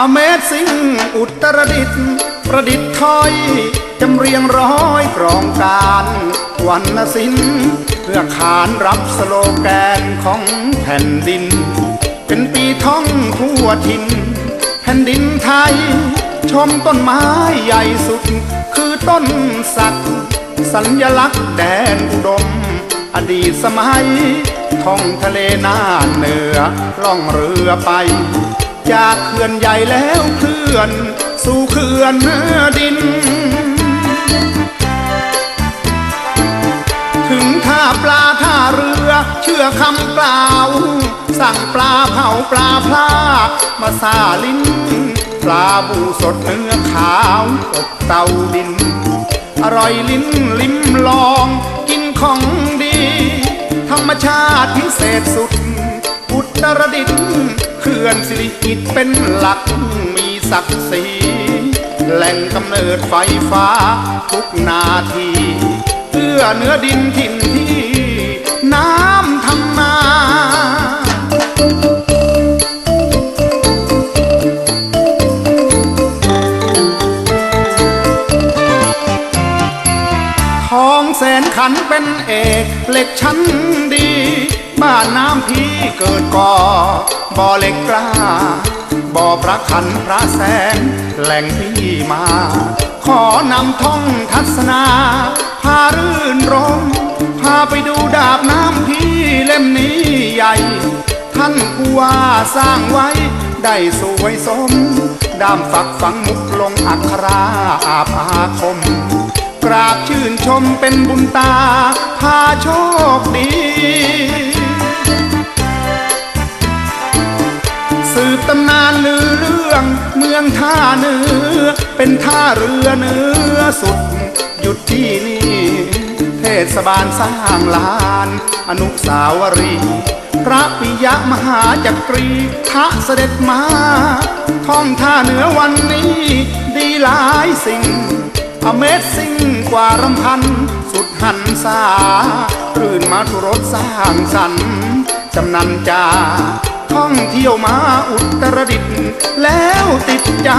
Amazing อุตรดิตถ์ประดิษฐ์ถ้อยจำเรียงร้อยกรองการวันศิลป์เพื่อขานรับสโลแกนของแผ่นดิน เป็นปีท่องทั่วทิน แผ่นดินไทย ชมต้นไม้ใหญ่สุด คือต้นสัก สัญลักษณ์แดนอุดม อดีตสมัย ท่องทะเลน่านเหนือล่องเรือไป จากเขื่อนใหญ่แล้วเคลื่อน สู่เขื่อนเนื้อดิน ถึงท่าปลาท่าเรือ เชื่อคำกล่าว สั่งปลาเผาปลาพลามาซาลิ้น ปลาบูสดเนื้อขาวอบเตาดิน อร่อยลิ้นลิ้มลองกินของดี ธรรมชาติพิเศษสุดอุตรดิตถ์ ขื่อนสิริกิตเป็นหลักมีศักดิ์ศรีแหล่งกำเนิดไฟฟ้าทุกนาที เพื่อเนื้อดินถิ่นที่ สนขันเป็นเอกเหล็กชั้นดี บ้านน้ำพีเกิดก่อบ่อเหล็กกล้าบ่อพระขันพระแสนแหล่งที่มา ขอนำท่องทัศนา พารื่นรมพาไปดูดาบน้ำพีเล่มนี้ใหญ่ ท่านผู้ว่าสร้างไว้ ได้สวยสม ดามฝักฝังมุกลงอักขราอาภาคม กราบชื่น ชมเป็นบุญตาพาโชคดี สืบตำนานลือเรื่องเมืองท่าเนื้อ เป็นท่าเรือเนื้อสุด หยุดที่นี่ เทศบาลสร้างลาน อนุสาวรีย์พระปิยมหาจักรีพระเสด็จมา ท่องท่าเหนือวันนี้ ดีหลายสิ่ง Amazing กว่ารำพัน สุดหันสารื่นมาทุรสสร้างสรรค์จำนันจาท่องเที่ยวมาอุตรดิตถ์แล้วติดใจ